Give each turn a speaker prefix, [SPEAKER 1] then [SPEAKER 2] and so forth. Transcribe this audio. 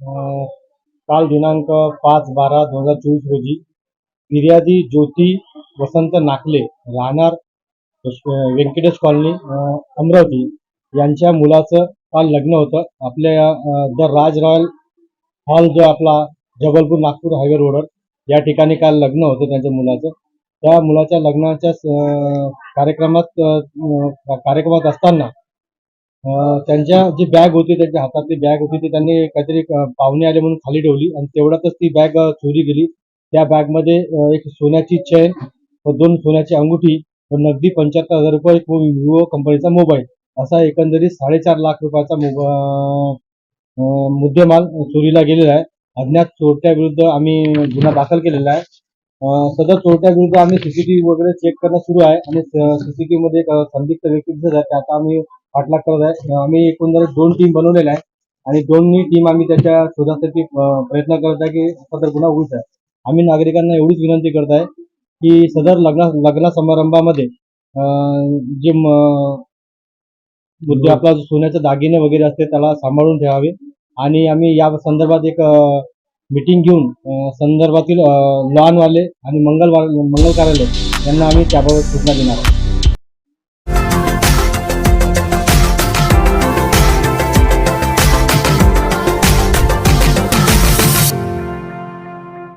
[SPEAKER 1] काल दिनांक पाच बारा दोन हजार चोवीस रोजी फिर्यादी ज्योती वसंत नाकले राहणार व्यंकटेश कॉलनी अमरावती यांच्या मुलाचं काल लग्न होतं. आपल्या द राज रॉयल हॉल जो आपला जबलपूर नागपूर हायवे रोडवर या ठिकाणी काल लग्न होतं त्यांच्या मुलाचं. त्या मुलाच्या लग्नाच्या कार्यक्रमात कार्यक्रमात असताना त्यांच्या जी बॅग होती त्यांच्या हातातली बॅग होती ती त्यांनी काहीतरी पाहुणे आले म्हणून खाली ठेवली आणि तेवढ्यातच ती बॅग चोरी गेली. त्या बॅगमध्ये एक सोन्याची चेन व दोन सोन्याची अंगुठी व नगदी पंच्याहत्तर हजार रुपये विवो कंपनीचा मोबाईल असा एकंदरीत साडेचार लाख रुपयाचा मुद्देमाल चोरीला गेलेला आहे. अज्ञात चोरट्या विरुद्ध आम्ही गुन्हा दाखल केलेला आहे. सध्या सदर चोरट्या विरुद्ध आम्ही सीसीटीव्ही वगैरे चेक करणं सुरू आहे आणि सीसीटीव्ही मध्ये एक संदिग्ध व्यक्ती दिसत आहे. त्याचा आम्ही पाठलाग करत आहे. आम्ही एकंदरीत दोन टीम बनवलेल्या आहे आणि दोन्ही टीम आम्ही त्याच्या शोधासाठी प्रयत्न करत आहे की सदर गुन्हा होईच आहे आम्ही नागरिकांना एवढीच विनंती करत आहे की सदर लग्न लग्न समारंभामध्ये जे मुद्दे आपला सोन्याचे दागिने वगैरे असते त्याला सांभाळून ठेवावे. आणि आम्ही या संदर्भात एक मीटिंग घेऊन संदर्भातील लॉनवाले आणि मंगल मंगल कार्यालय यांना आम्ही त्याबाबत सूचना देणार आहोत.